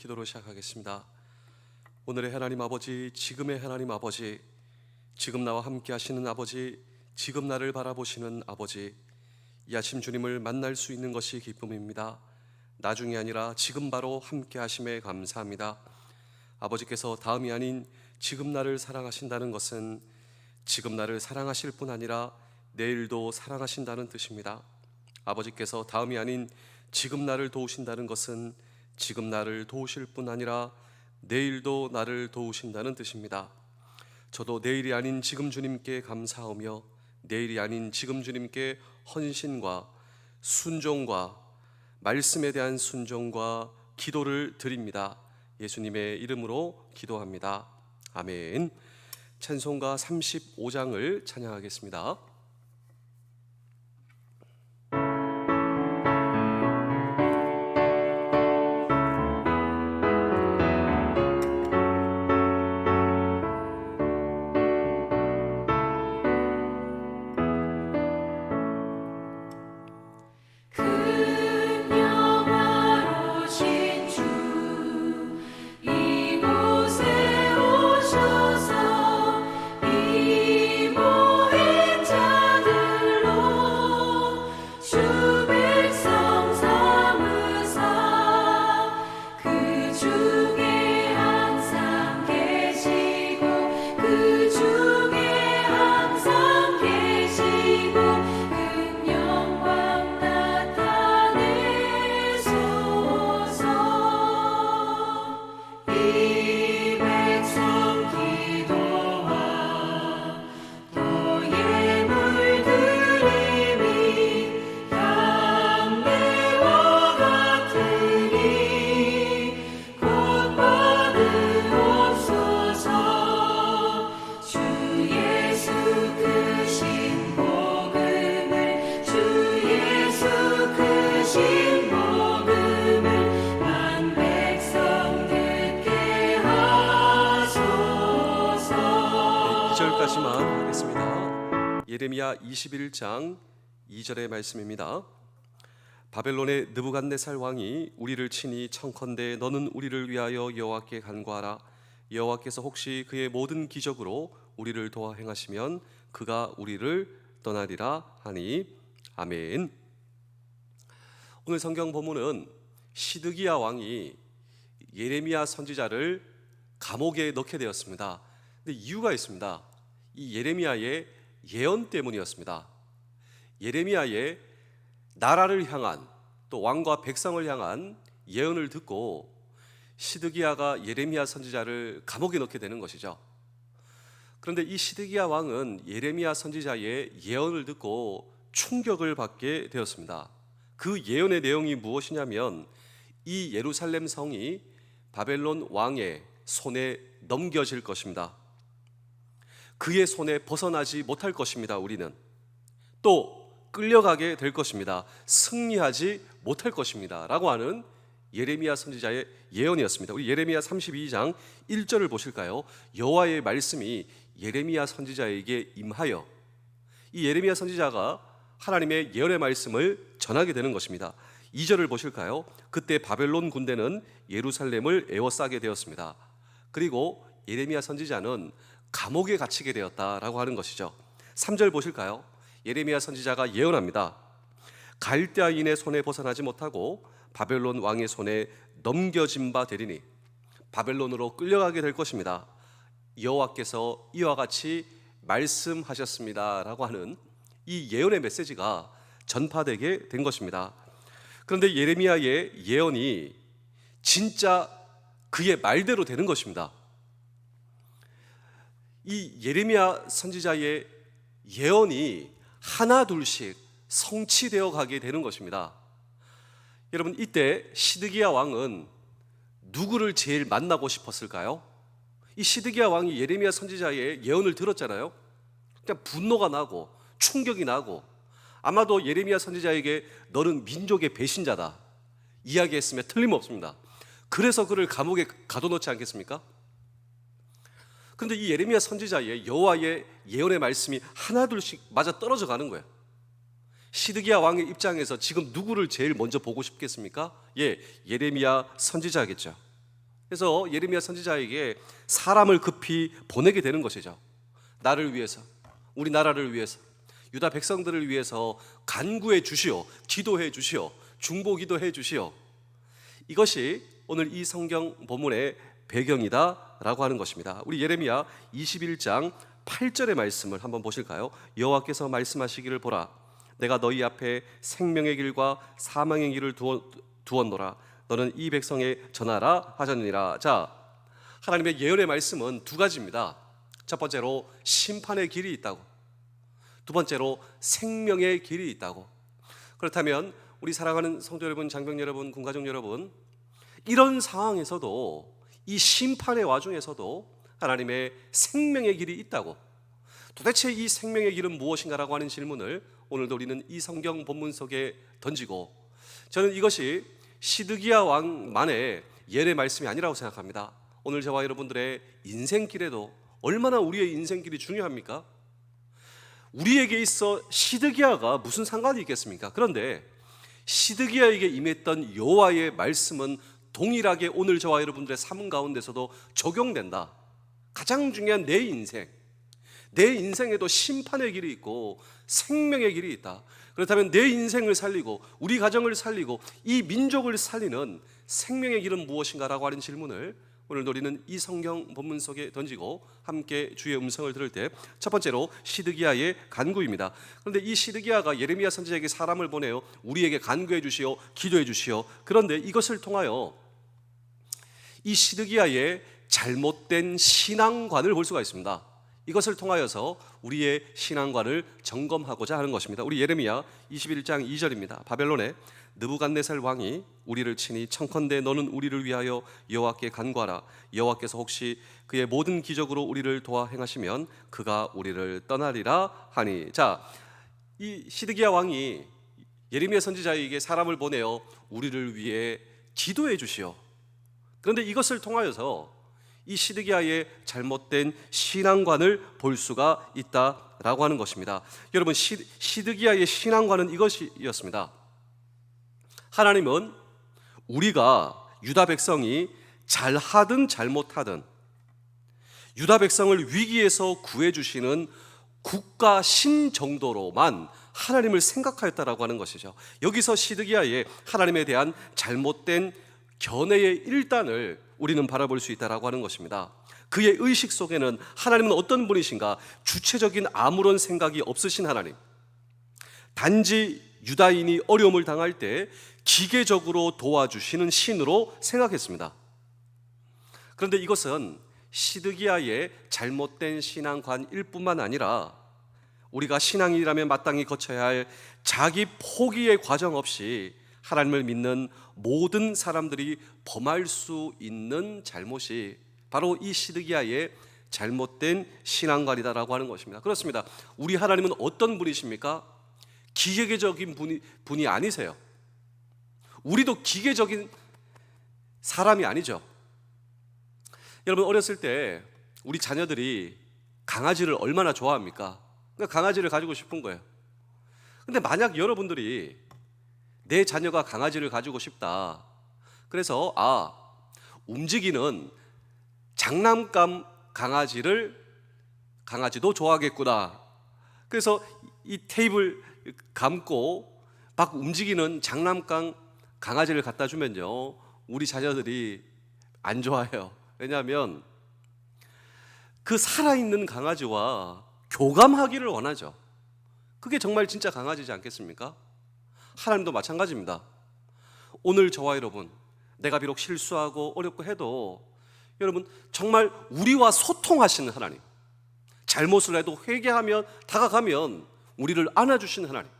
기도로 시작하겠습니다. 오늘의 하나님 아버지, 지금의 하나님 아버지, 지금 나와 함께 하시는 아버지, 지금 나를 바라보시는 아버지, 이 아침 주님을 만날 수 있는 것이 기쁨입니다. 나중이 아니라 지금 바로 함께 하심에 감사합니다. 아버지께서 다음이 아닌 지금 나를 사랑하신다는 것은 지금 나를 사랑하실 뿐 아니라 내일도 사랑하신다는 뜻입니다. 아버지께서 다음이 아닌 지금 나를 도우신다는 것은 지금 나를 도우실 뿐 아니라 내일도 나를 도우신다는 뜻입니다. 저도 내일이 아닌 지금 주님께 감사하며 내일이 아닌 지금 주님께 헌신과 순종과 말씀에 대한 순종과 기도를 드립니다. 예수님의 이름으로 기도합니다. 아멘. 찬송가 35장을 찬양하겠습니다. 21장 2절의 말씀입니다. 바벨론의 느부갓네살 왕이 우리를 치니 청컨대 너는 우리를 위하여 여호와께 간구하라. 여호와께서 혹시 그의 모든 기적으로 우리를 도와 행하시면 그가 우리를 떠나리라 하니 아멘. 오늘 성경 본문은 시드기야 왕이 예레미야 선지자를 감옥에 넣게 되었습니다. 근데 이유가 있습니다. 이 예레미야의 예언 때문이었습니다. 예레미야의 나라를 향한 또 왕과 백성을 향한 예언을 듣고 시드기야가 예레미야 선지자를 감옥에 넣게 되는 것이죠. 그런데 이 시드기야 왕은 예레미야 선지자의 예언을 듣고 충격을 받게 되었습니다. 그 예언의 내용이 무엇이냐면 이 예루살렘 성이 바벨론 왕의 손에 넘겨질 것입니다. 그의 손에 벗어나지 못할 것입니다. 우리는 또 끌려가게 될 것입니다. 승리하지 못할 것입니다라고 하는 예레미야 선지자의 예언이었습니다. 우리 예레미야 32장 1절을 보실까요? 여호와의 말씀이 예레미야 선지자에게 임하여 이 예레미야 선지자가 하나님의 예언의 말씀을 전하게 되는 것입니다. 2절을 보실까요? 그때 바벨론 군대는 예루살렘을 에워싸게 되었습니다. 그리고 예레미야 선지자는 감옥에 갇히게 되었다라고 하는 것이죠. 3절 보실까요? 예레미야 선지자가 예언합니다. 갈대아인의 손에 벗어나지 못하고 바벨론 왕의 손에 넘겨진 바 되리니 바벨론으로 끌려가게 될 것입니다. 여호와께서 이와 같이 말씀하셨습니다라고 하는 이 예언의 메시지가 전파되게 된 것입니다. 그런데 예레미야의 예언이 진짜 그의 말대로 되는 것입니다. 이 예레미야 선지자의 예언이 하나 둘씩 성취되어 가게 되는 것입니다. 여러분 이때 시드기야 왕은 누구를 제일 만나고 싶었을까요? 이 시드기야 왕이 예레미야 선지자의 예언을 들었잖아요. 그냥 분노가 나고 충격이 나고 아마도 예레미야 선지자에게 너는 민족의 배신자다 이야기했으면 틀림없습니다. 그래서 그를 감옥에 가둬놓지 않겠습니까? 그런데 이 예레미야 선지자의 여호와의 예언의 말씀이 하나둘씩 맞아 떨어져 가는 거예요. 시드기야 왕의 입장에서 지금 누구를 제일 먼저 보고 싶겠습니까? 예, 예레미야 선지자겠죠. 그래서 예레미야 선지자에게 사람을 급히 보내게 되는 것이죠. 나를 위해서, 우리 나라를 위해서, 유다 백성들을 위해서 간구해 주시오, 기도해 주시오, 중보 기도해 주시오. 이것이 오늘 이 성경 본문의 배경이다라고 하는 것입니다. 우리 예레미야 21장 8절의 말씀을 한번 보실까요? 여호와께서 말씀하시기를 보라 내가 너희 앞에 생명의 길과 사망의 길을 두어, 두었노라 너는 이 백성에 전하라 하셨느니라. 자, 하나님의 예언의 말씀은 두 가지입니다. 첫 번째로 심판의 길이 있다고. 두 번째로 생명의 길이 있다고. 그렇다면 우리 사랑하는 성도 여러분, 장병 여러분, 군가족 여러분, 이런 상황에서도 이 심판의 와중에서도 하나님의 생명의 길이 있다고. 도대체 이 생명의 길은 무엇인가라고 하는 질문을 오늘도 우리는 이 성경 본문 속에 던지고 저는 이것이 시드기야 왕만의 예의 말씀이 아니라고 생각합니다. 오늘 저와 여러분들의 인생길에도 얼마나 우리의 인생길이 중요합니까? 우리에게 있어 시드기야가 무슨 상관이 있겠습니까? 그런데 시드기야에게 임했던 여호와의 말씀은 동일하게 오늘 저와 여러분들의 삶 가운데서도 적용된다. 가장 중요한 내 인생, 내 인생에도 심판의 길이 있고 생명의 길이 있다. 그렇다면 내 인생을 살리고 우리 가정을 살리고 이 민족을 살리는 생명의 길은 무엇인가라고 하는 질문을 오늘 우리는 이 성경 본문 속에 던지고 함께 주의 음성을 들을 때 첫 번째로 시드기야의 간구입니다. 그런데 이 시드기야가 예레미야 선지자에게 사람을 보내요. 우리에게 간구해 주시오, 기도해 주시오. 그런데 이것을 통하여 이 시드기야의 잘못된 신앙관을 볼 수가 있습니다. 이것을 통하여서 우리의 신앙관을 점검하고자 하는 것입니다. 우리 예레미야 21장 2절입니다. 바벨론의 느부갓네살 왕이 우리를 치니 청컨대 너는 우리를 위하여 여호와께 간구하라. 여호와께서 혹시 그의 모든 기적으로 우리를 도와 행하시면 그가 우리를 떠나리라 하니. 자, 이 시드기야 왕이 예레미야 선지자에게 사람을 보내어 우리를 위해 기도해 주시오. 그런데 이것을 통하여서 이 시드기야의 잘못된 신앙관을 볼 수가 있다라고 하는 것입니다. 여러분 시, 시드기야의 신앙관은 이것이었습니다. 하나님은 우리가 유다 백성이 잘하든 잘못하든 유다 백성을 위기에서 구해 주시는 국가 신 정도로만 하나님을 생각하였다라고 하는 것이죠. 여기서 시드기야의 하나님에 대한 잘못된 견해의 일단을 우리는 바라볼 수 있다라고 하는 것입니다. 그의 의식 속에는 하나님은 어떤 분이신가? 주체적인 아무런 생각이 없으신 하나님. 단지 유다인이 어려움을 당할 때 기계적으로 도와주시는 신으로 생각했습니다. 그런데 이것은 시드기야의 잘못된 신앙관일 뿐만 아니라 우리가 신앙이라면 마땅히 거쳐야 할 자기 포기의 과정 없이 하나님을 믿는 모든 사람들이 범할 수 있는 잘못이 바로 이 시드기야의 잘못된 신앙관이다라고 하는 것입니다. 그렇습니다. 우리 하나님은 어떤 분이십니까? 기계적인 분이, 분이 아니세요. 우리도 기계적인 사람이 아니죠. 여러분 어렸을 때 우리 자녀들이 강아지를 얼마나 좋아합니까? 그러니까 강아지를 가지고 싶은 거예요. 근데 만약 여러분들이 내 자녀가 강아지를 가지고 싶다. 그래서 아 움직이는 장난감 강아지를 강아지도 좋아하겠구나. 그래서 이 테이블 감고 막 움직이는 장난감 강아지를 갖다 주면요 우리 자녀들이 안 좋아해요. 왜냐하면 그 살아있는 강아지와 교감하기를 원하죠. 그게 정말 진짜 강아지지 않겠습니까? 하나님도 마찬가지입니다. 오늘 저와 여러분, 내가 비록 실수하고 어렵고 해도 여러분 정말 우리와 소통하시는 하나님, 잘못을 해도 회개하면 다가가면 우리를 안아주시는 하나님.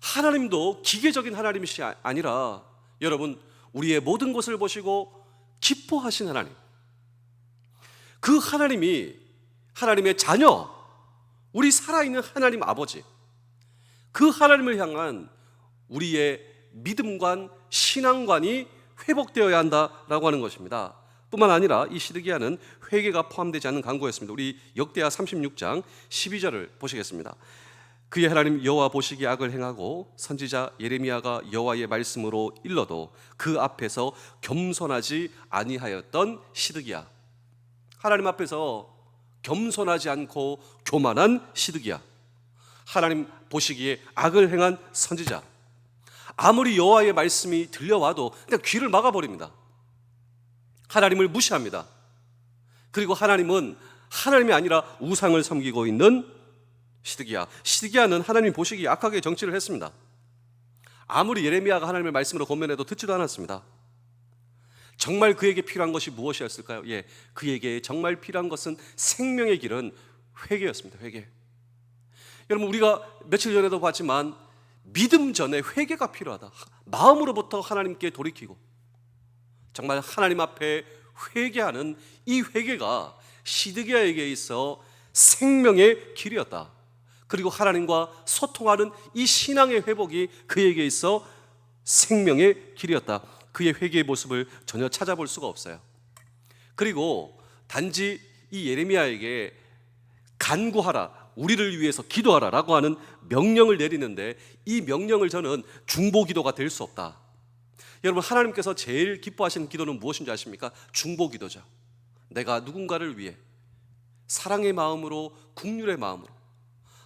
하나님도 기계적인 하나님이시 아니라 여러분 우리의 모든 것을 보시고 기뻐하신 하나님. 그 하나님이 하나님의 자녀, 우리 살아있는 하나님 아버지, 그 하나님을 향한 우리의 믿음관, 신앙관이 회복되어야 한다라고 하는 것입니다. 뿐만 아니라 이 시드기야는 회개가 포함되지 않는 강구였습니다. 우리 역대하 36장 12절을 보시겠습니다. 그의 하나님 여호와 보시기에 악을 행하고 선지자 예레미야가 여호와의 말씀으로 일러도 그 앞에서 겸손하지 아니하였던 시드기야. 하나님 앞에서 겸손하지 않고 교만한 시드기야. 하나님 보시기에 악을 행한 선지자. 아무리 여호와의 말씀이 들려와도 그냥 귀를 막아버립니다. 하나님을 무시합니다. 그리고 하나님은 하나님이 아니라 우상을 섬기고 있는 시드기야. 시드기야는 하나님 보시기에 악하게 정치를 했습니다. 아무리 예레미야가 하나님의 말씀으로 권면해도 듣지도 않았습니다. 정말 그에게 필요한 것이 무엇이었을까요? 예, 그에게 정말 필요한 것은 생명의 길은 회개였습니다. 회개. 여러분 우리가 며칠 전에도 봤지만 믿음 전에 회개가 필요하다. 마음으로부터 하나님께 돌이키고 정말 하나님 앞에 회개하는 이 회개가 시드기야에게 있어 생명의 길이었다. 그리고 하나님과 소통하는 이 신앙의 회복이 그에게 있어 생명의 길이었다. 그의 회개의 모습을 전혀 찾아볼 수가 없어요. 그리고 단지 이 예레미야에게 간구하라, 우리를 위해서 기도하라라고 하는 명령을 내리는데 이 명령을 저는 중보 기도가 될 수 없다. 여러분 하나님께서 제일 기뻐하시는 기도는 무엇인지 아십니까? 중보 기도죠. 내가 누군가를 위해 사랑의 마음으로 국률의 마음으로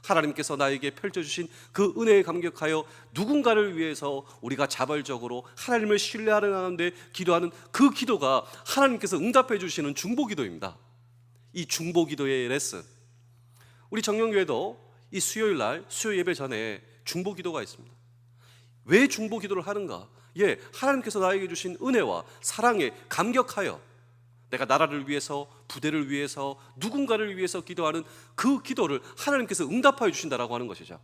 하나님께서 나에게 펼쳐주신 그 은혜에 감격하여 누군가를 위해서 우리가 자발적으로 하나님을 신뢰하는 가운데 기도하는 그 기도가 하나님께서 응답해 주시는 중보 기도입니다. 이 중보 기도의 레슨. 우리 정령교회도 이 수요일 날 수요 예배 전에 중보 기도가 있습니다. 왜 중보 기도를 하는가? 예, 하나님께서 나에게 주신 은혜와 사랑에 감격하여 내가 나라를 위해서 부대를 위해서 누군가를 위해서 기도하는 그 기도를 하나님께서 응답하여 주신다라고 하는 것이죠.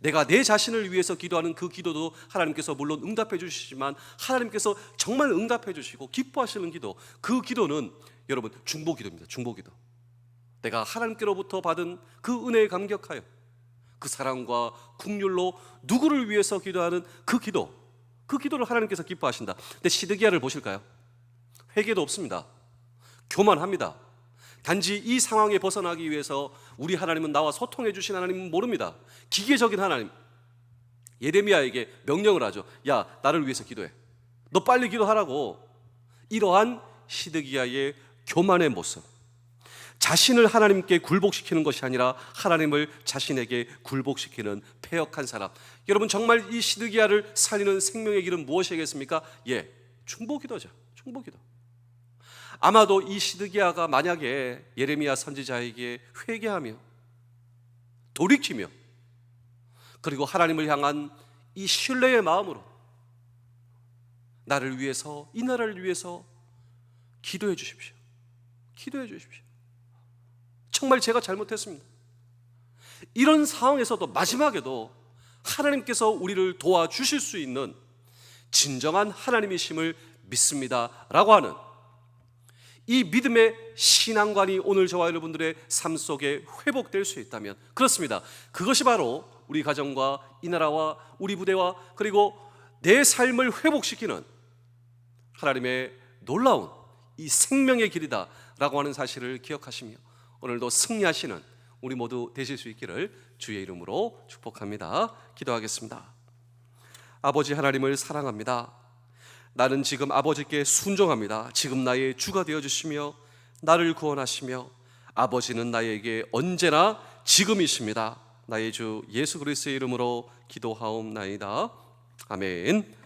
내가 내 자신을 위해서 기도하는 그 기도도 하나님께서 물론 응답해 주시지만 하나님께서 정말 응답해 주시고 기뻐하시는 기도 그 기도는 여러분 중보 기도입니다. 중보 기도. 내가 하나님께로부터 받은 그 은혜에 감격하여 그 사랑과 국률로 누구를 위해서 기도하는 그 기도 그 기도를 하나님께서 기뻐하신다. 근데 시드기야를 보실까요? 회개도 없습니다. 교만합니다. 단지 이 상황에 벗어나기 위해서 우리 하나님은 나와 소통해 주신 하나님은 모릅니다. 기계적인 하나님. 예레미야에게 명령을 하죠. 야, 나를 위해서 기도해. 너 빨리 기도하라고. 이러한 시드기야의 교만의 모습. 자신을 하나님께 굴복시키는 것이 아니라 하나님을 자신에게 굴복시키는 폐역한 사람. 여러분 정말 이 시드기야를 살리는 생명의 길은 무엇이겠습니까? 예, 중보기도죠. 중보기도. 아마도 이 시드기야가 만약에 예레미야 선지자에게 회개하며 돌이키며 그리고 하나님을 향한 이 신뢰의 마음으로 나를 위해서 이 나라를 위해서 기도해 주십시오. 기도해 주십시오. 정말 제가 잘못했습니다. 이런 상황에서도 마지막에도 하나님께서 우리를 도와주실 수 있는 진정한 하나님이심을 믿습니다 라고 하는 이 믿음의 신앙관이 오늘 저와 여러분들의 삶 속에 회복될 수 있다면 그렇습니다. 그것이 바로 우리 가정과 이 나라와 우리 부대와 그리고 내 삶을 회복시키는 하나님의 놀라운 이 생명의 길이다라고 하는 사실을 기억하시며 오늘도 승리하시는 우리 모두 되실 수 있기를 주의 이름으로 축복합니다. 기도하겠습니다. 아버지 하나님을 사랑합니다. 나는 지금 아버지께 순종합니다. 지금 나의 주가 되어 주시며 나를 구원하시며 아버지는 나에게 언제나 지금이십니다. 나의 주 예수 그리스도의 이름으로 기도하옵나이다. 아멘.